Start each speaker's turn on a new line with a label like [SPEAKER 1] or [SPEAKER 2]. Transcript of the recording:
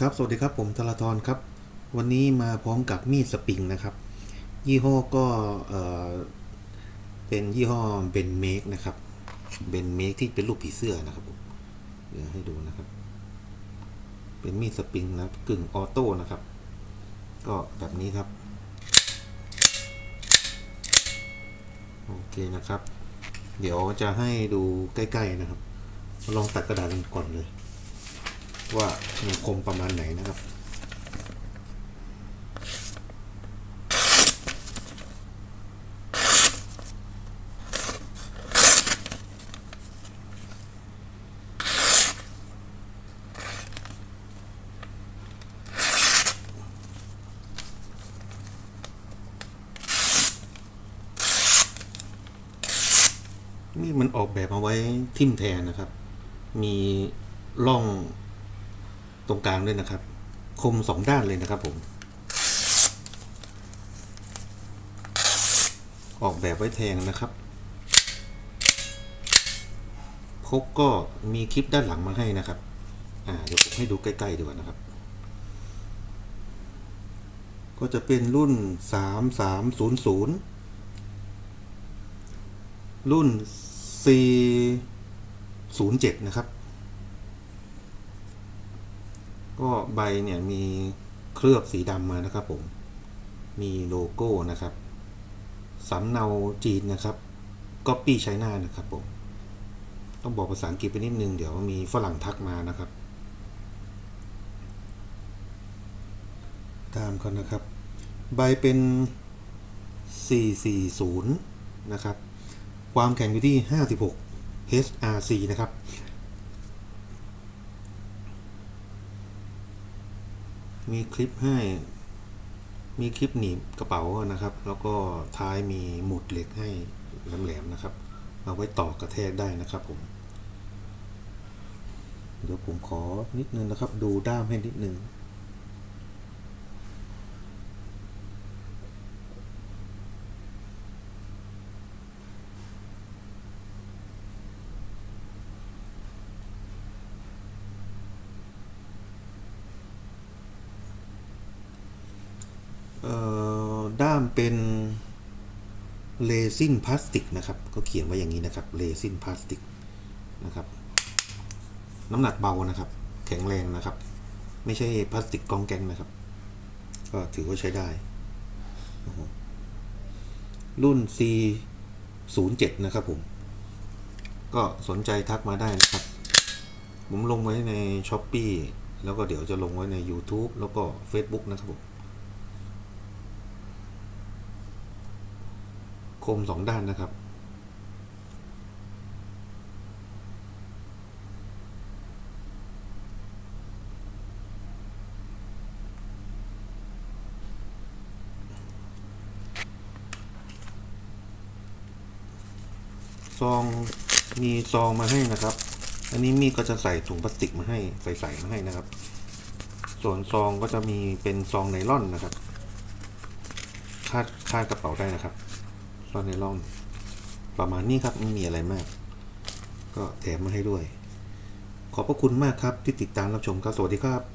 [SPEAKER 1] ครับ สวัสดีครับ ผมธราธรครับ วันนี้มาพร้อมกับมีดสปริงนะครับ ยี่ห้อก็เออเป็นยี่ห้อเบนเมกนะครับเบนเมกที่เป็นรูปผีเสื้อนะครับผมเดี๋ยวให้ดูนะครับ เป็นมีดสปริงนะกึ่งออโต้นะครับ ก็แบบนี้ครับ โอเคนะครับ เดี๋ยวจะให้ดูใกล้ ๆนะครับ ลองตัดกระดาษก่อนเลย ว่ามันคมประมาณไหนนะครับ นี่มันออกแบบมาไว้ทิ่มแทนนะครับ มีร่อง ตรงกลางด้วยนะครับ คมสองด้านเลยนะครับผม ออกแบบไว้แทงนะครับพกก็มีคลิปด้านหลังมาให้นะครับ อ่าเดี๋ยวผมให้ดูใกล้ๆดีกว่านะครับ ก็จะเป็นรุ่นสามสามศูนย์ศูนย์รุ่น C ศูนย์เจ็ดนะครับ ก็ใบเนี่ยมีเคลือบสีดำมานะครับผมมีโลโก้นะครับสำเนาจีนนะครับก็ปี้ไชน่านะครับผมต้องบอกภาษาอังกฤษไปนิดนึงเดี๋ยวมีฝรั่งทักมานะครับ ตามกันนะครับ ใบเป็น 440 นะครับ ความแข็งอยู่ที่ 56 HRC นะครับ มีคลิปให้ มีคลิปหนีบกระเป๋านะครับ แล้วก็ท้ายมีหมุดเหล็กให้แหลมๆนะครับ เอาไว้ต่อกระแทกได้นะครับผม เดี๋ยวผมขอนิดนึงนะครับ ดูด้ามให้นิดนึงามเป็นเรซินพลาสติกนะครับ ก็เขียนไว้อย่างนี้นะครับเรซินพลาสติกนะครับน้ำหนักเบานะครับ แข็งแรงนะครับ ไม่ใช่พลาสติกกองแกงนะครับ ก็ถือว่าใช้ได้ รุ่น C 0 7นะครับผม ก็สนใจทักมาได้นะครับ ผมลงไว้ใน s h อ p e e แล้วก็เดี๋ยวจะลงไว้ใน YouTube แล้วก็ Facebook นะครับผม คมสองด้านนะครับ ซองมีซองมาให้นะครับ อันนี้มีก็จะใส่ถุงพลาสติกมาให้ใส่ๆมาให้นะครับ ส่วนซองก็จะมีเป็นซองไนล่อนนะครับ คาดคาดกระเป๋าได้นะครับ ซองไนล่องประมาณนี้ครับไม่มีอะไรมาก ก็แถมมาให้ด้วย ขอบพระคุณมากครับที่ติดตามรับชมครับ สวัสดีครับ